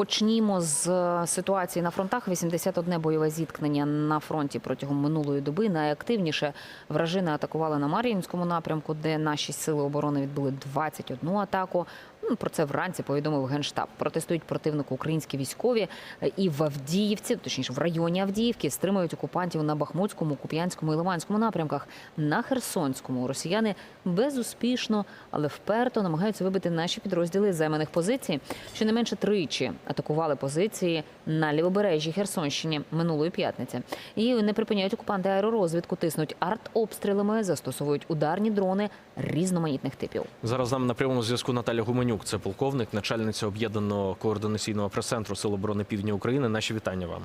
Почнімо з е, ситуації на фронтах. 81 бойове зіткнення на фронті протягом минулої доби. Найактивніше вражини атакували на Мар'їнському напрямку, де наші сили оборони відбули 21 атаку. Про це вранці повідомив генштаб. Протестують противнику українські військові е, і в Авдіївці, точніше в районі Авдіївки, стримують окупантів на Бахмутському, Куп'янському і Лиманському напрямках. На Херсонському росіяни безуспішно, але вперто намагаються вибити наші підрозділи займаних позицій. Щонайменше тричі атакували позиції на лівобережжі Херсонщині минулої п'ятниці. І не припиняють окупанти аеророзвідку, тиснуть артобстрілами, застосовують ударні дрони різноманітних типів. Зараз нами на прямому зв'язку Наталя Гуменюк. Це полковник, начальниця об'єднаного координаційного прес-центру Сил оборони Півдня України. Наші вітання вам.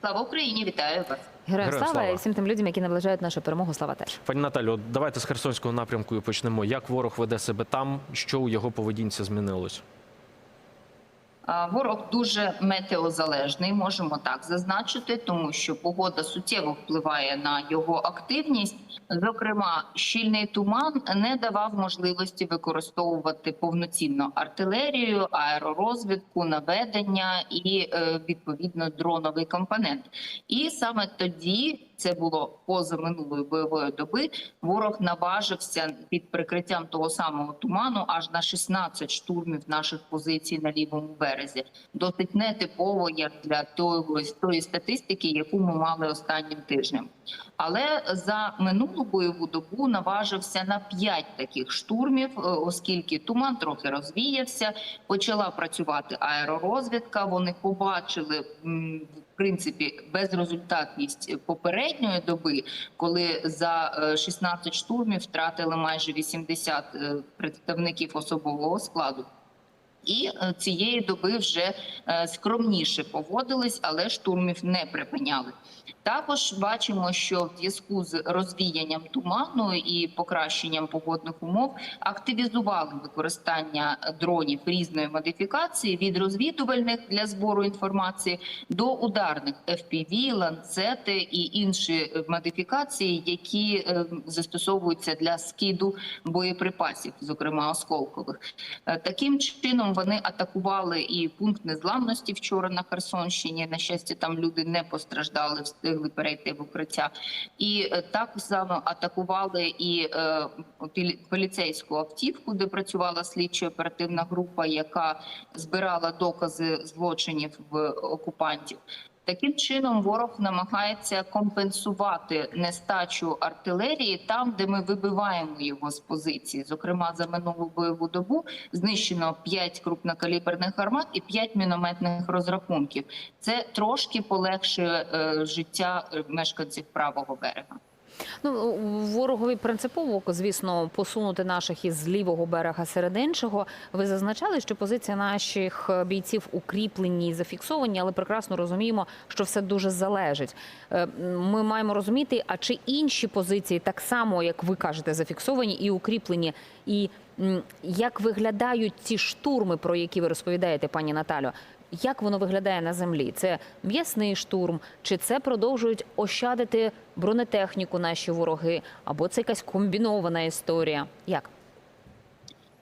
Слава Україні, вітаю вас. Героям Героям слава слава. і всім тим людям, які наближають нашу перемогу. Слава теж. Пані Наталю, от давайте з Херсонського напрямку і почнемо. Як ворог веде себе там? Що у його поведінці змінилось? Ворог дуже метеозалежний, можемо так зазначити, тому що погода суттєво впливає на його активність. Зокрема, щільний туман не давав можливості використовувати повноцінно артилерію, аеророзвідку, наведення і е, відповідно дроновий компонент. І саме тоді. Це було поза минулої бойової доби. Ворог наважився під прикриттям того самого туману аж на 16 штурмів наших позицій на лівому березі. Досить нетипово як для тої, тої статистики, яку ми мали останнім тижнем. Але за минулу бойову добу наважився на 5 таких штурмів, е, оскільки туман трохи розвіявся, почала працювати аеророзвідка. Вони побачили принципі безрезультатність попередньої доби, коли за е, 16 штурмів втратили майже 80 е, представників особового складу. І е, цієї доби вже е, скромніше поводились, але штурмів не припиняли. Також бачимо, що в зв'язку з розвіянням туману і покращенням погодних умов активізували використання дронів різної модифікації від розвідувальних для збору інформації до ударних FPV, ланцети і інші модифікації, які е, застосовуються для скиду боєприпасів, зокрема осколкових. Таким чином вони атакували і пункт незламності вчора на Херсонщині. На щастя, там люди не постраждали, встигли перейти в укриття. І е, так само атакували і е, поліцейську автівку, де працювала слідчо оперативна група, яка збирала докази злочинів в окупантів. Таким чином ворог намагається компенсувати нестачу артилерії там, де ми вибиваємо його з позиції. Зокрема, за минулу бойову добу знищено 5 крупнокаліберних гармат і 5 мінометних розрахунків. Це трошки полегшує е, життя е, мешканців правого берега. Ну ворогові принципово, звісно, посунути наших із лівого берега серед іншого. Ви зазначали, що позиції наших бійців укріплені і зафіксовані, але прекрасно розуміємо, що все дуже залежить. Е, Ми маємо розуміти, а чи інші позиції так само, як ви кажете, зафіксовані і укріплені, і як виглядають ці штурми, про які ви розповідаєте, пані Наталю? Як воно виглядає на землі? Це м'ясний штурм, чи це продовжують ощадити бронетехніку наші вороги, або це якась комбінована історія? Як?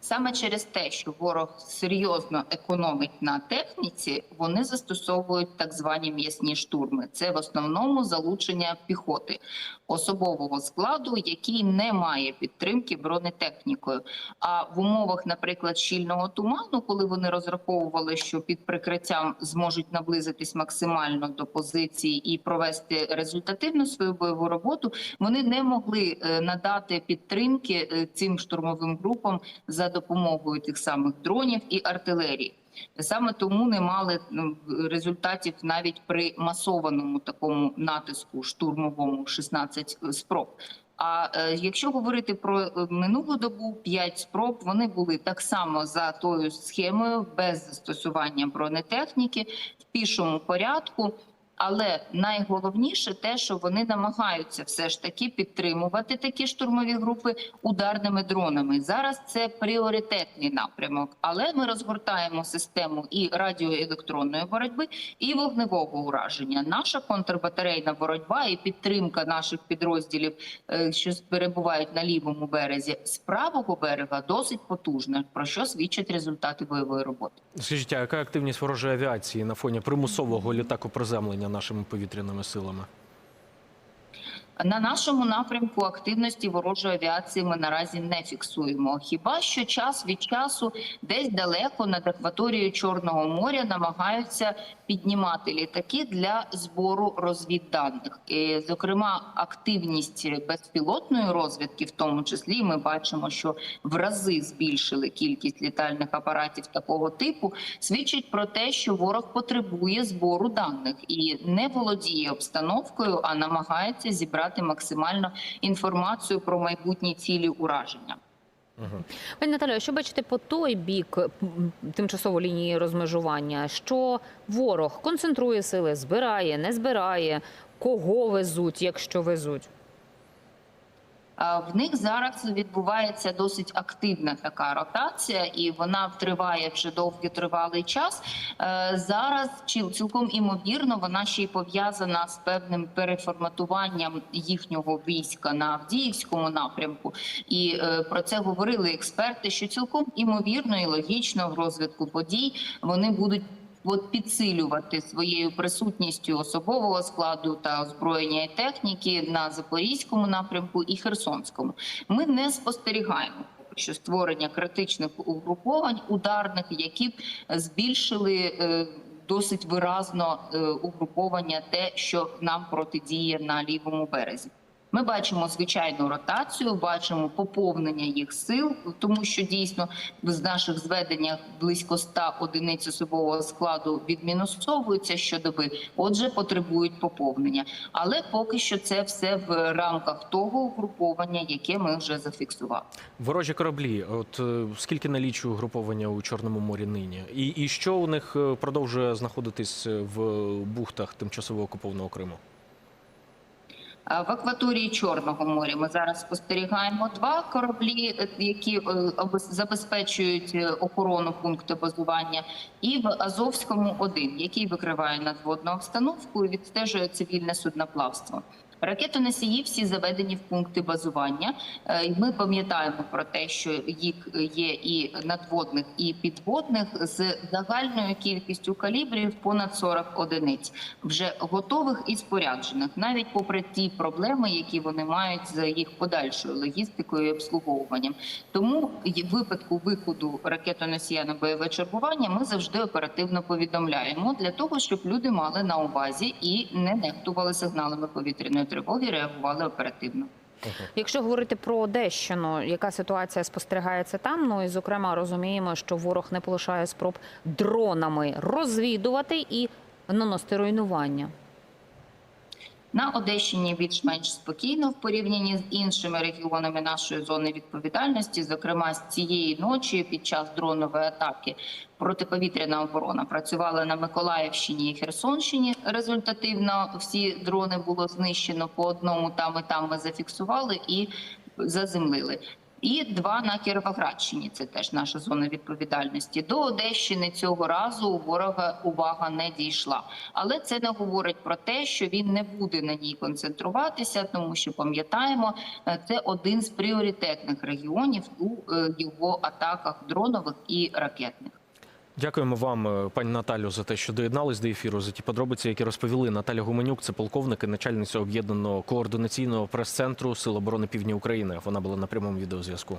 Саме через те, що ворог серйозно економить на техніці, вони застосовують так звані м'ясні штурми. Це в основному залучення піхоти особового складу, який не має підтримки бронетехнікою. А в умовах, наприклад, щільного туману, коли вони розраховували, що під прикриттям зможуть наблизитись максимально до позиції і провести результативну свою бойову роботу, вони не могли е, надати підтримки е, цим штурмовим групам за допомогою тих самих дронів і артилерії. Саме тому не мали ну, результатів навіть при масованому такому натиску штурмовому 16 спроб. А е, якщо говорити про е, минулу добу, 5 спроб вони були так само за тою схемою без застосування бронетехніки в пішому порядку. Але найголовніше те, що вони намагаються все ж таки підтримувати такі штурмові групи ударними дронами. Зараз це пріоритетний напрямок, але ми розгортаємо систему і радіоелектронної боротьби, і вогневого ураження. Наша контрбатарейна боротьба і підтримка наших підрозділів, е, що перебувають на лівому березі, з правого берега досить потужна, про що свідчать результати бойової роботи. Скажіть, а яка активність ворожої авіації на фоні примусового літаку приземлення нашими повітряними силами? На нашому напрямку активності ворожої авіації ми наразі не фіксуємо. Хіба що час від часу десь далеко над акваторією Чорного моря намагаються піднімати літаки для збору розвідданих. І, Зокрема, активність безпілотної розвідки, в тому числі, ми бачимо, що в рази збільшили кількість літальних апаратів такого типу, свідчить про те, що ворог потребує збору даних і не володіє обстановкою, а намагається зібрати максимально інформацію про майбутні цілі ураження. Пані Наталію, що бачите по той бік тимчасово тимчасової лінії розмежування? Що ворог концентрує сили, збирає, не збирає, кого везуть, якщо везуть? В них зараз відбувається досить активна така ротація, і вона триває вже довгий тривалий час. Е, Зараз цілком імовірно вона ще й пов'язана з певним переформатуванням їхнього війська на Авдіївському напрямку. І е, про це говорили експерти, що цілком імовірно і логічно в розвитку подій вони будуть. От підсилювати своєю присутністю особового складу та озброєння і техніки на запорізькому напрямку і Херсонському. Ми не спостерігаємо що створення критичних угруповань ударних, які б збільшили е, досить виразно е, угруповання, те, що нам протидіє на лівому березі. Ми бачимо звичайну ротацію, бачимо поповнення їх сил, тому що дійсно з наших зведення близько 100 одиниць особового складу відмінусовуються щодоби. Отже, потребують поповнення. Але поки що це все в рамках того угруповання, яке ми вже зафіксували. Ворожі кораблі, от е, скільки налічує угруповання у Чорному морі нині? І, і що у них е, продовжує знаходитись в бухтах тимчасово окупованого Криму? В акваторії Чорного моря ми зараз спостерігаємо два кораблі, е, які е, забезпечують е, охорону пункту базування, і в Азовському один, який викриває надводну обстановку і відстежує цивільне судноплавство. Ракетоносії всі заведені в пункти базування. Е, Ми пам'ятаємо про те, що їх є і надводних, і підводних з загальною кількістю калібрів понад 40 одиниць, вже готових і споряджених, навіть попри ті проблеми, які вони мають з їх подальшою логістикою і обслуговуванням. Тому в випадку виходу ракетоносія на бойове чергування ми завжди оперативно повідомляємо для того, щоб люди мали на увазі і не нехтували сигналами повітряної тривоги, реагували оперативно. Якщо говорити про Одещину, яка ситуація спостерігається там? Ну і зокрема розуміємо, що ворог не полишає спроб дронами розвідувати і наносити руйнування. На Одещині більш-менш спокійно в порівнянні з іншими регіонами нашої зони відповідальності. Зокрема, з цієї ночі під час дронової атаки протиповітряна оборона працювала на Миколаївщині і Херсонщині. Результативно всі дрони було знищено по одному. Там і там ми зафіксували і заземлили. І два на Кіровоградщині. Це теж наша зона відповідальності. До Одещини цього разу у ворога увага не дійшла. Але це не говорить про те, що він не буде на ній концентруватися, тому що пам'ятаємо, е, це один з пріоритетних регіонів у е, його атаках дронових і ракетних. Дякуємо вам, е, пані Наталю, за те, що доєднались до ефіру, за ті подробиці, які розповіли. Наталя Гуменюк, це полковник і начальниця об'єднаного координаційного прес-центру Сил оборони Півдня України. Вона була на прямому відеозв'язку.